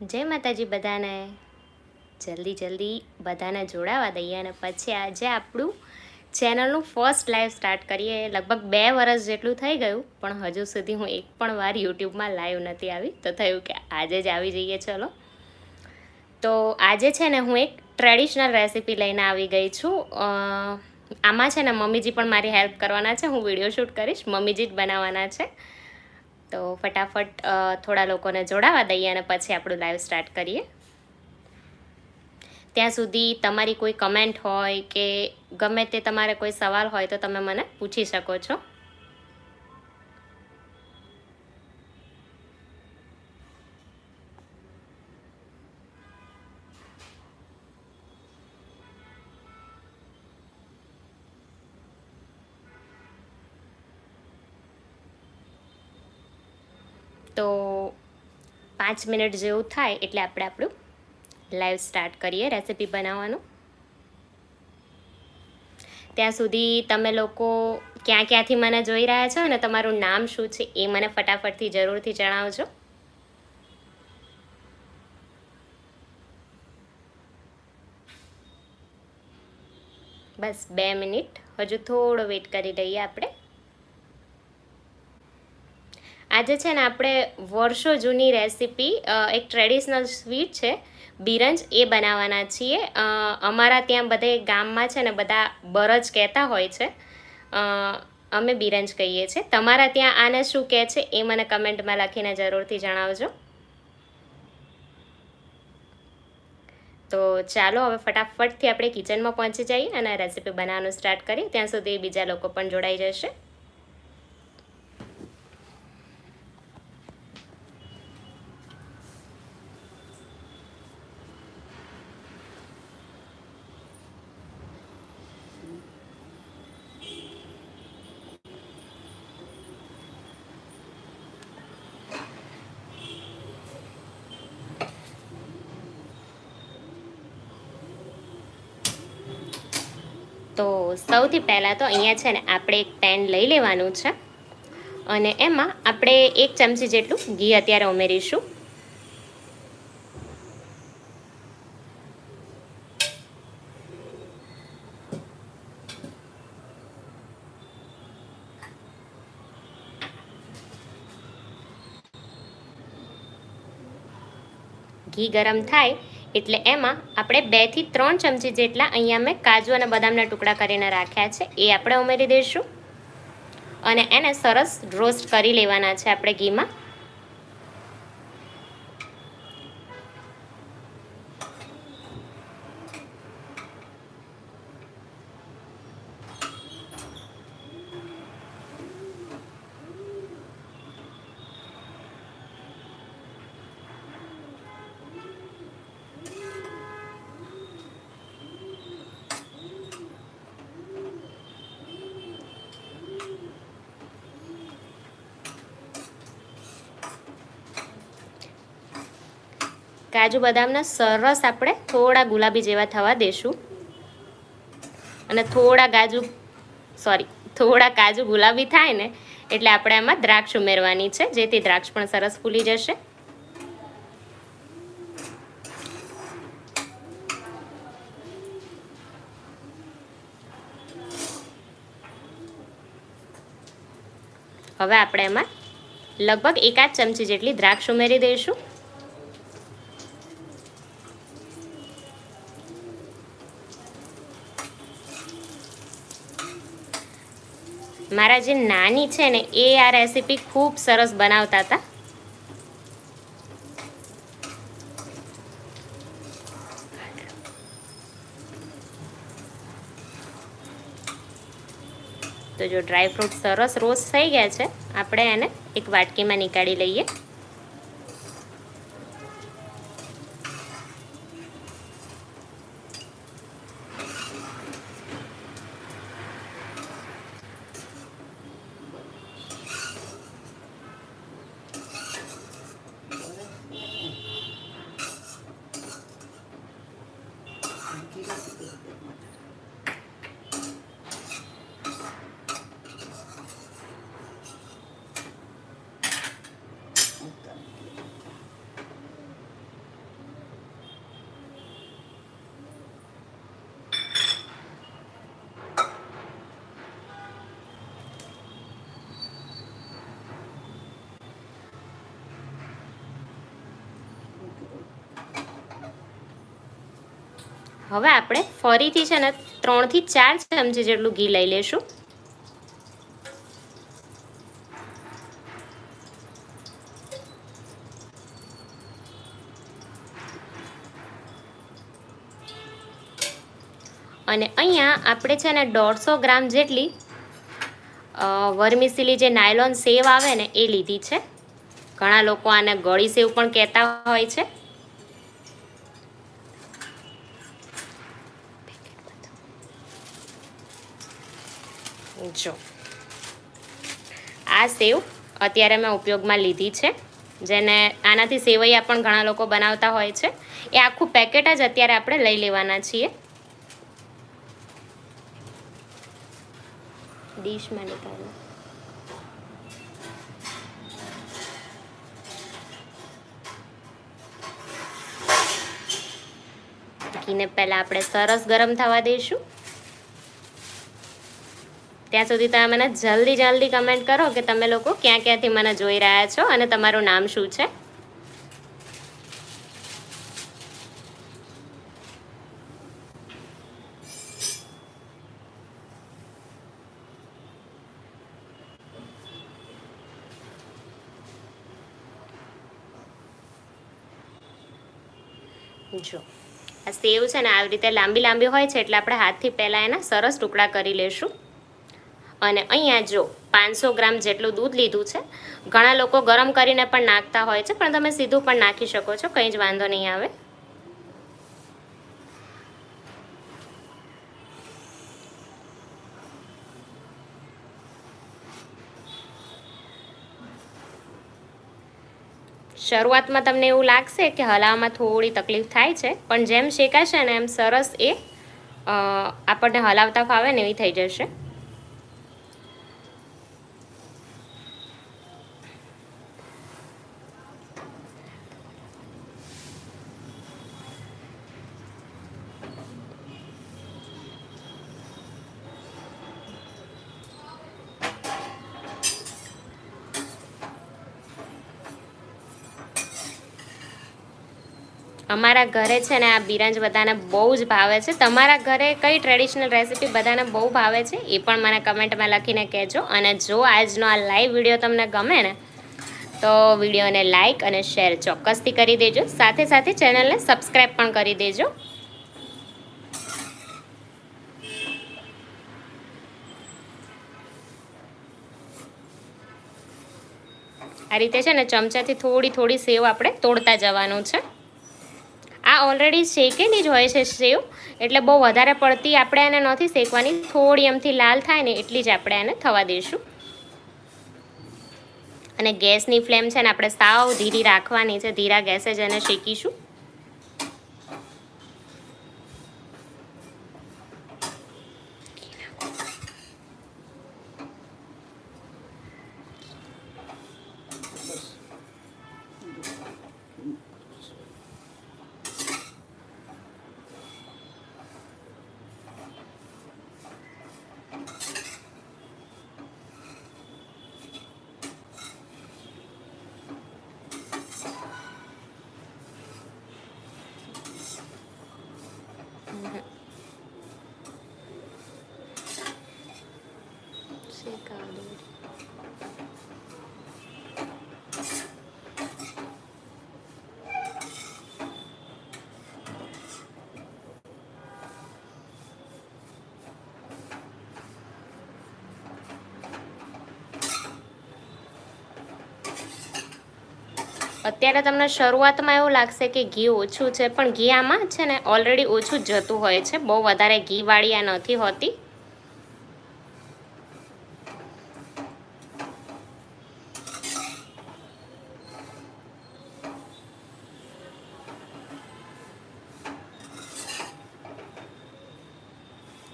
જય માતાજી બધાને. જલ્દી જલ્દી બધાને જોડાવા દઈએ અને પછી આજે આપણું ચેનલનું ફર્સ્ટ લાઈવ સ્ટાર્ટ કરીએ. લગભગ બે વર્ષ જેટલું થઈ ગયું, પણ હજુ સુધી હું એક પણ વાર યુટ્યુબમાં લાઈવ નથી આવી. તો થયું કે આજે જ આવી જઈએ, ચલો. તો આજે છે ને હું એક ટ્રેડિશનલ રેસીપી લઈને આવી ગઈ છું. આમાં છે ને મમ્મીજી પણ મારી હેલ્પ કરવાના છે. હું વીડિયો શૂટ કરીશ, મમ્મીજી જ બનાવવાના છે. તો ફટાફટ થોડા લોકોને જોડાવા દઈએ અને પછી આપણું લાઈવ સ્ટાર્ટ કરીએ. ત્યાં સુધી તમારી કોઈ કમેન્ટ હોય કે ગમે તે તમારે કોઈ સવાલ હોય તો તમે મને પૂછી શકો છો. તો પાંચ મિનિટ જેવું થાય એટલે આપણે આપણું લાઈવ સ્ટાર્ટ કરીએ રેસીપી બનાવવાનું. ત્યાં સુધી તમે લોકો ક્યાં ક્યાંથી મને જોઈ રહ્યા છો અને તમારું નામ શું છે એ મને ફટાફટથી જરૂરથી જણાવજો. બસ બે મિનિટ. હજુ થોડો વેઇટ કરી લઈએ આપણે. આજે છે ને આપણે વર્ષો જૂની રેસીપી એક ટ્રેડિશનલ સ્વીટ છે, બિરંજ, એ બનાવવાના છીએ. અમારા ત્યાં બધે ગામમાં છે ને બધા બરજ કહેતા હોય છે. અમે બિરંજ કહીએ છીએ. તમારા ત્યાં આને શું કહે છે એ મને કમેન્ટમાં લખીને જરૂરથી જણાવજો. તો ચાલો હવે ફટાફટથી આપણે કિચનમાં પહોંચી જઈએ અને રેસીપી બનાવવાનું સ્ટાર્ટ કરીએ. ત્યાં સુધી બીજા લોકો પણ જોડાઈ જશે. તો સૌથી પહેલાં તો અહીંયા છે ને આપણે એક પેન લઈ લેવાનું છે. અને એમાં આપણે એક ચમચી જેટલું ઘી અત્યારે ઉમેરીશું. ઘી ગરમ થાય એટલે એમાં આપણે બેથી ત્રણ ચમચી જેટલા અહીંયા મેં કાજુ અને બદામના ટુકડા કરીને રાખ્યા છે, એ આપણે ઉમેરી દઈશું. અને એને સરસ રોસ્ટ કરી લેવાના છે આપણે ઘીમાં. કાજુ બદામના સરસ આપણે થોડા ગુલાબી જેવા થવા દેશું. અને થોડા કાજુ સોરી થોડા કાજુ ગુલાબી થાય ને, એટલે આપણે એમાં દ્રાક્ષ ઉમેરવાની છે, જેથી દ્રાક્ષ પણ સરસ ફૂલી જશે. હવે આપણે એમાં લગભગ એકાદ ચમચી જેટલી દ્રાક્ષ ઉમેરી દઈશું. મારા જે નાની છે ને, એ આ રેસીપી ખૂબ સરસ બનાવતા હતા. તો જો ડ્રાયફ્રૂટ સરસ રોસ્ટ થઈ ગયા છે, આપણે એને એક વાટકીમાં નીકાળી લઈએ. હવે આપણે ફરીથી છે ને ત્રણથી ચાર ચમચી જેટલું ઘી લઈ લેશું. અને અહીંયા આપણે છે ને દોઢસો ગ્રામ જેટલી વર્મિસિલી જે નાયલોન સેવ આવે ને એ લીધી છે. ઘણા લોકો આને ગળી સેવ પણ કહેતા હોય છે. જો. આ સેવ અત્યારે મેં ઉપયોગમાં લીધી છે. જેને આનાથી સેવૈયા પણ ઘણા લોકો બનાવતા હોય છે. એ આખું પેકેટ જ અત્યારે આપણે લઈ લેવાના છીએ. ડીશમાં નીકાળો ઘીને પહેલાં આપણે સરસ ગરમ થવા દઈશું. ત્યાં સુધી તમે મને જલ્દી જલ્દી કમેન્ટ કરો કે તમે લોકો ક્યાં ક્યાંથી મને જોઈ રહ્યા છો અને તમારું નામ શું છે? જો. સેવ છે ને આવી રીતે લાંબી લાંબી હોય છે એટલે આપણે હાથથી પહેલાં એના સરસ ટુકડા કરી લેશું. અને અહીંયા જો પાંચસો ગ્રામ જેટલું દૂધ લીધું છે, ઘણા લોકો ગરમ કરીને પણ નાખતા હોય છે, પણ તમે સીધું પણ નાખી શકો છો, કંઈ જ વાંધો નહીં આવે. શરૂઆતમાં તમને એવું લાગશે કે હલાવવામાં થોડી તકલીફ થાય છે, પણ જેમ શેકાશે ને એમ સરસ એ આપણને હલાવતા ફાવે ને એવી થઈ જશે. અમારા ઘરે છે ને આ બિરંજ બધાને બહુ જ ભાવે છે. તમારા ઘરે કઈ ટ્રેડિશનલ રેસીપી બધાને બહુ ભાવે છે? એ પણ મને કમેન્ટમાં લખીને કહેજો. અને જો આજનો આ લાઈવ વીડિયો તમને ગમે ને, તો વિડીયોને લાઈક અને શેર ચોક્કસથી કરી દેજો. સાથે સાથે ચેનલને સબસ્ક્રાઈબ પણ કરી દેજો. આ રીતે છે ને ચમચાથી થોડી થોડી સેવ આપણે તોડતા જવાનું છે. આ ઓલરેડી શેકેલી જ હોય છે સેવ. એટલે બહુ વધારે પડતી આપણે એને નથી શેકવાની. થોડી એમથી લાલ થાય ને એટલી જ આપણે એને થવા દઈશું. અને ગેસની ફ્લેમ છે ને આપણે સાવ ધીરી રાખવાની છે. ધીરા ગેસે જ એને શેકીશું. અત્યારે તમને શરૂઆતમાં એવું લાગશે કે ઘી ઓછું છે, પણ ઘી આમાં છે ને ઓલરેડી ઓછું જતું હોય છે. બહુ વધારે ઘીવાળી આ નથી હોતી.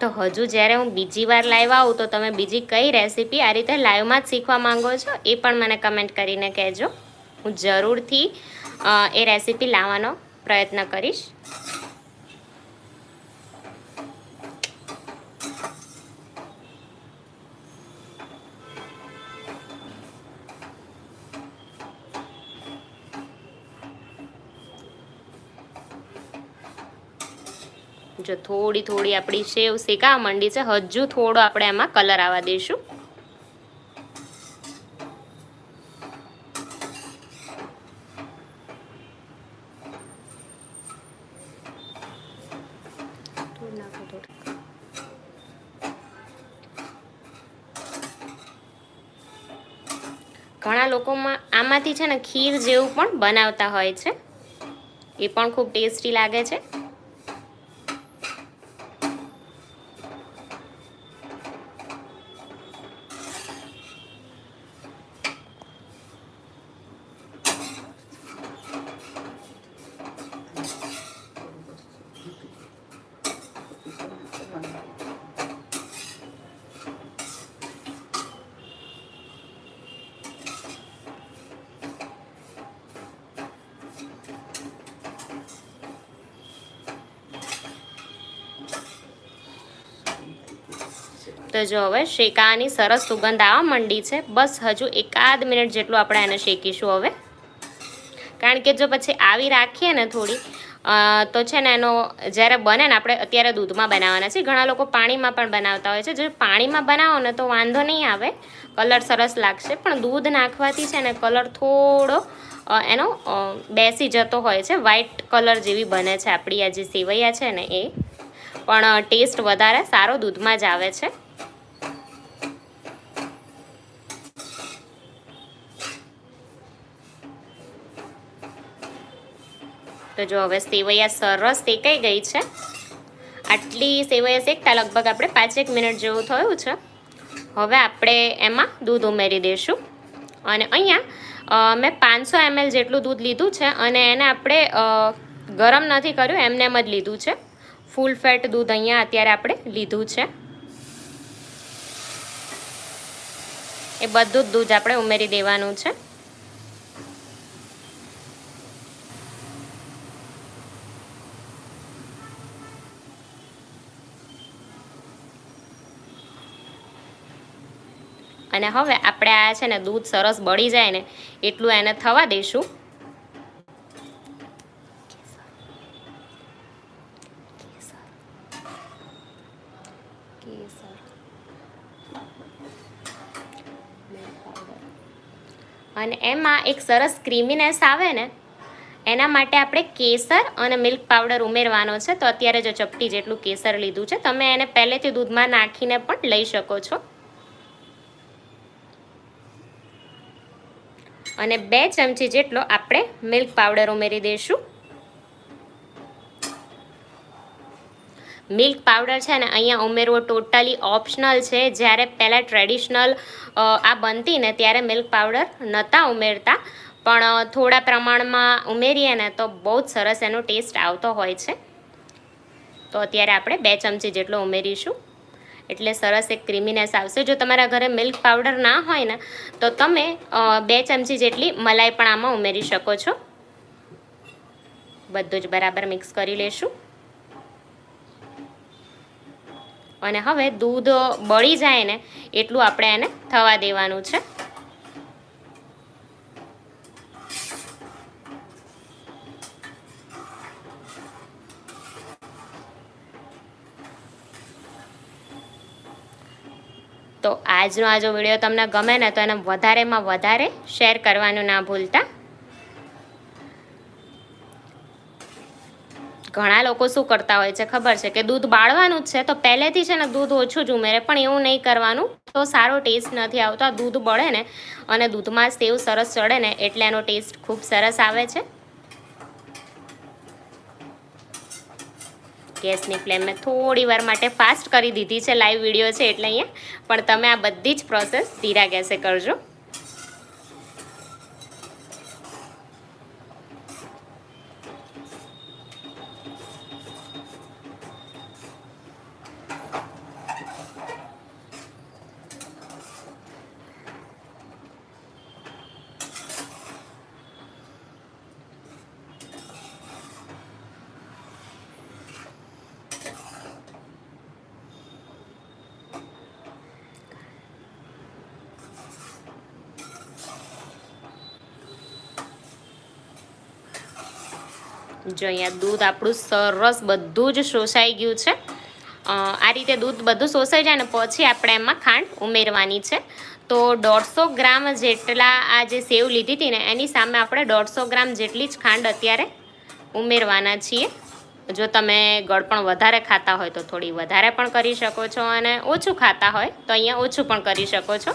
તો હજુ જ્યારે હું બીજી વાર લાઈવ આવું, તો તમે બીજી કઈ રેસીપી આ રીતે લાઈવમાં જ શીખવા માંગો છો, એ પણ મને કમેન્ટ કરીને કહેજો. હું જરૂરથી એ રેસીપી લાવવાનો પ્રયત્ન કરીશ. જો થોડી થોડી આપણી સેવ શેકાવા માંડી છે, હજુ થોડો આપણે એમાં કલર આવવા દઈશું થોડું નાખો થોડું. ઘણા લોકોમાં આમાંથી છે ને ખીર જેવું પણ બનાવતા હોય છે. એ પણ ખૂબ ટેસ્ટી લાગે છે. તો જો હવે શેકાવાની સરસ સુગંધ આવવા માંડી છે. બસ હજુ એકાદ મિનિટ જેટલું આપણે એને શેકીશું હવે. કારણ કે જો પછી આવી રાખીએ ને થોડી તો છે ને એનો જ્યારે બને ને આપણે અત્યારે દૂધમાં બનાવવાના છે ઘણા લોકો પાણીમાં પણ બનાવતા હોય છે. જો પાણીમાં બનાવો ને તો વાંધો નહીં આવે. કલર સરસ લાગશે. પણ દૂધ નાખવાથી છે ને કલર થોડો એનો બેસી જતો હોય છે. વ્હાઈટ કલર જેવી બને છે આપણી આ જે સેવૈયા છે ને એ. પણ ટેસ્ટ વધારે સારો દૂધમાં જ આવે છે. તો જો હવે સેવૈયા સરસ શેકાઈ ગઈ છે. આટલી સેવૈયા શેકતા લગભગ આપણે પાંચેક મિનિટ જેવું થયું છે. હવે આપણે એમાં દૂધ ઉમેરી દઈશું. અને અહીંયા મેં પાંચસો એમએલ જેટલું દૂધ લીધું છે અને એને આપણે ગરમ નથી કર્યું, એમને એમ જ લીધું છે. ફૂલ ફેટ દૂધ અહીંયા અત્યારે આપણે લીધું છે. એ બધું જ દૂધ આપણે ઉમેરી દેવાનું છે. અને હવે આપણે આ છે ને દૂધ સરસ બળી જાય ને એટલું એને થવા દઈશું. અને એમાં એક સરસ ક્રીમીનેસ આવે ને, એના માટે આપણે કેસર અને મિલ્ક પાવડર ઉમેરવાનો છે. તો અત્યારે જો ચપટી જેટલું કેસર લીધું છે, તમે એને પહેલેથી દૂધમાં નાખીને પણ લઈ શકો છો. અને બે ચમચી જેટલો આપણે મિલ્ક પાવડર ઉમેરી દઈશું. મિલ્ક પાવડર છે ને અહીંયા ઉમેરવો ટોટલી ઓપ્શનલ છે. જ્યારે પહેલાં ટ્રેડિશનલ આ બનતી ને ત્યારે મિલ્ક પાવડર નહોતા ઉમેરતા. પણ થોડા પ્રમાણમાં ઉમેરીએ ને તો બહુ જ સરસ એનો ટેસ્ટ આવતો હોય છે. તો અત્યારે આપણે બે ચમચી જેટલો ઉમેરીશું. એટલે સરસ એક ક્રીમીનેસ આવશે. જો તમારા ઘરે મિલ્ક પાવડર ના હોય ને, તો તમે બે ચમચી જેટલી મલાઈ પણ આમાં ઉમેરી શકો છો. બધું જ બરાબર મિક્સ કરી લેશું. અને હવે દૂધ બળી જાય ને, એટલું આપણે એને થવા દેવાનું છે. તો આજનો આ જો વીડિયો તમને ગમે ને તો એને વધારેમાં વધારે શેર કરવાનું ના ભૂલતા. ઘણા લોકો શું કરતા હોય છે ખબર છે કે દૂધ બાળવાનું જ છે તો પહેલેથી છે ને દૂધ ઓછું જ ઉમેરે, પણ એવું નહીં કરવાનું. તો સારો ટેસ્ટ નથી આવતો. આ દૂધ બળે ને અને દૂધમાં સેવ સરસ ચડે ને એટલે એનો ટેસ્ટ ખૂબ સરસ આવે છે. ગેસની ફ્લેમ મેં થોડી વાર માટે ફાસ્ટ કરી દીધી છે લાઈવ વીડિયો છે એટલે અહીંયા. પણ તમે આ બધી જ પ્રોસેસ ધીરા ગેસે કરજો. જો અહીંયા દૂધ આપણું સરસ બધું જ શોષાઈ ગયું છે. આ રીતે દૂધ બધું શોષાઈ જાય ને પછી આપણે એમાં ખાંડ ઉમેરવાની છે. તો દોઢસો ગ્રામ જેટલા આ જે સેવ લીધી હતી ને, એની સામે આપણે દોઢસો ગ્રામ જેટલી જ ખાંડ અત્યારે ઉમેરવાના છીએ. જો તમે ગળપણ વધારે ખાતા હોય તો થોડી વધારે પણ કરી શકો છો અને ઓછું ખાતા હોય તો અહીંયા ઓછું પણ કરી શકો છો.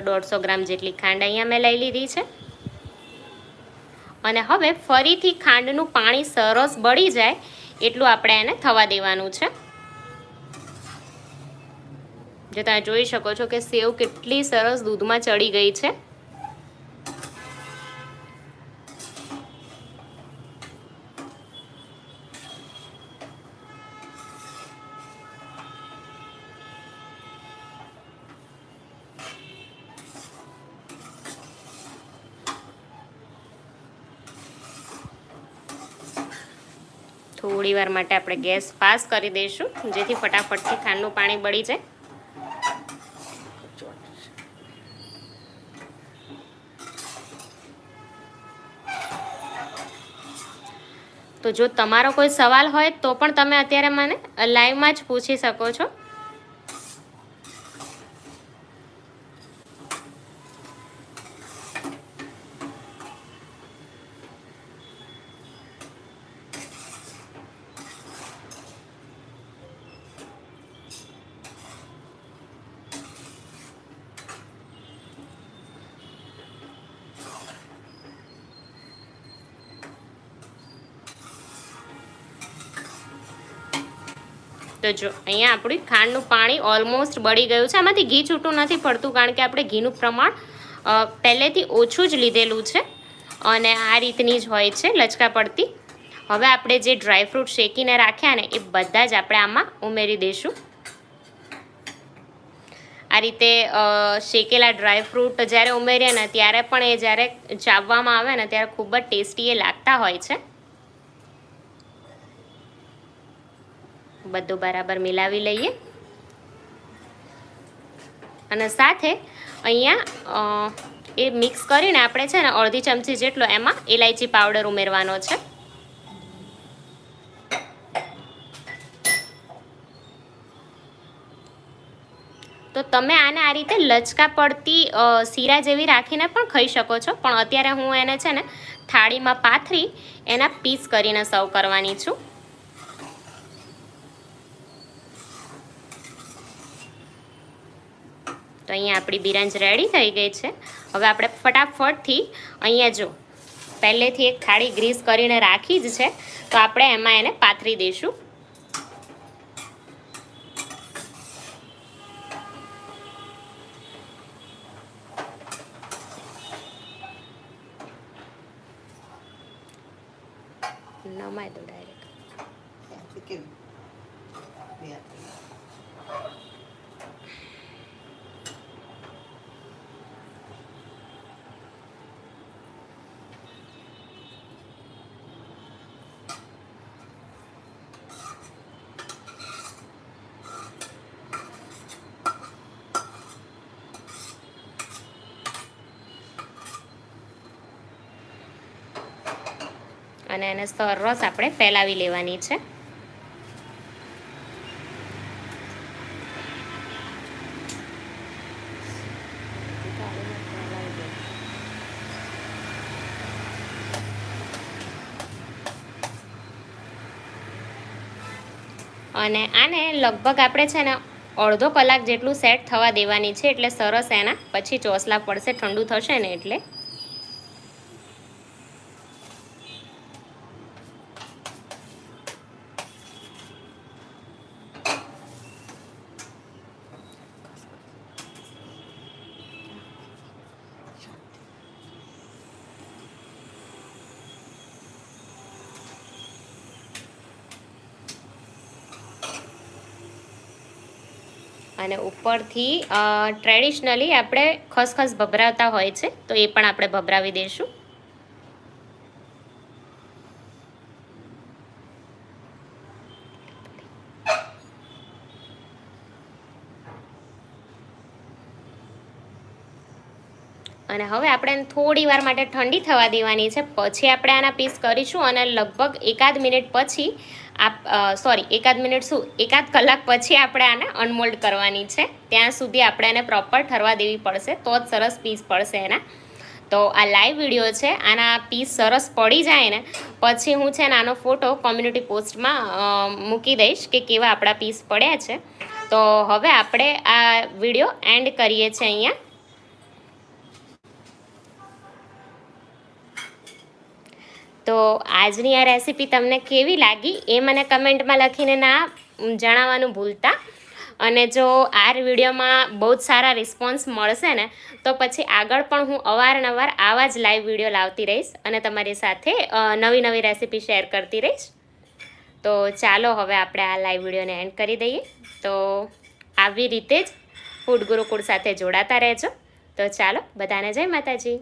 દોઢસો ગ્રામ જેટલી ખાંડ અહીંયા મેં લઈ લીધી છે. અને હવે ફરીથી ખાંડનું પાણી સરસ બળી જાય એટલું આપણે એને થવા દેવાનું છે. જે તમે જોઈ શકો છો કે સેવ કેટલી સરસ દૂધમાં ચડી ગઈ છે. થોડી વાર માટે આપણે ગેસ ફાસ્ટ કરી દઈશું, જેથી ફટાફટથી ખાંડનું પાણી બળી જાય. તો જો તમારો કોઈ સવાલ હોય તો પણ તમે અત્યારે મને લાઈવમાં જ પૂછી શકો છો. તો જો અહીંયા આપણી ખાંડનું પાણી ઓલમોસ્ટ બળી ગયું છે. આમાંથી ઘી છૂટું નથી પડતું કારણ કે આપણે ઘીનું પ્રમાણ પહેલેથી ઓછું જ લીધેલું છે અને આ રીતની જ હોય છે લચકા પડતી. હવે આપણે જે ડ્રાયફ્રૂટ શેકીને રાખ્યા ને એ બધા જ આપણે આમાં ઉમેરી દઈશું. આ રીતે શેકેલા ડ્રાયફ્રૂટ જ્યારે ઉમેરીએ ને ત્યારે પણ એ જ્યારે ચાવવામાં આવે ને ત્યારે ખૂબ જ ટેસ્ટી એ લાગતા હોય છે. બધું બરાબર મિલાવી લઈએ. અને સાથે અહીંયા એ મિક્સ કરીને આપણે છે ને અડધી ચમચી જેટલો એમાં ઇલાયચી પાવડર ઉમેરવાનો છે. તો તમે આને આ રીતે લચકા પડતી શીરા જેવી રાખીને પણ ખાઈ શકો છો. પણ અત્યારે હું એને છે ને થાળીમાં પાથરી, એના પીસ કરીને સર્વ કરવાની છું. તો અહીંયા આપણી બિરાંજ રેડી થઈ ગઈ છે. હવે આપણે ફટાફટથી અહીંયા જો, પહેલેથી એક થાળી ગ્રીસ કરીને રાખી જ છે. તો આપણે એમાં એને પાથરી દઈશું. નમાય દો અને એને સરસ આપણે ફેલાવી લેવાની છે. અને આને લગભગ આપણે છે ને અડધો કલાક જેટલું સેટ થવા દેવાની છે એટલે સરસ એના પછી ચોસલા પડશે, ઠંડુ થશે ને એટલે. અને ઉપરથી ટ્રેડિશનલી આપણે ખસખસ ભભરાવતા હોય છે તો એ પણ આપણે ભભરાવી દઈશું. અને હવે આપણે થોડી વાર માટે ઠંડી થવા દેવાની છે. પછી આપણે આના પીસ કરીશું અને લગભગ એકાદ મિનિટ પછી આપ સોરી એકાદ મિનિટ શું, એકાદ કલાક પછી આપણે આને અનમોલ્ડ કરવાની છે. ત્યાં સુધી આપણે એને પ્રોપર ઠરવા દેવી પડશે. તો જ સરસ પીસ પડશે એના. તો આ લાઈવ વીડિયો છે. આના પીસ સરસ પડી જાય ને, પછી હું છે ને આનો ફોટો કોમ્યુનિટી પોસ્ટમાં મૂકી દઈશ કે કેવા આપણા પીસ પડ્યા છે. તો હવે આપણે આ વીડિયો એન્ડ કરીએ છીએ અહીંયા. તો આજની આ રેસીપી તમને કેવી લાગી એ મને કમેન્ટમાં લખીને ના જણાવવાનું ભૂલતા. અને જો આ વિડીયોમાં બહુ જ સારા રિસ્પોન્સ મળશે ને, તો પછી આગળ પણ હું અવારનવાર આવા જ લાઈવ વીડિયો લાવતી રહીશ અને તમારી સાથે નવી નવી રેસીપી શેર કરતી રહીશ. તો ચાલો હવે આપણે આ લાઈવ વિડીયોને એન્ડ કરી દઈએ. તો આવી રીતે જ ફૂડ ગુરુકુળ સાથે જોડાતા રહેજો. તો ચાલો, બધાને જય માતાજી.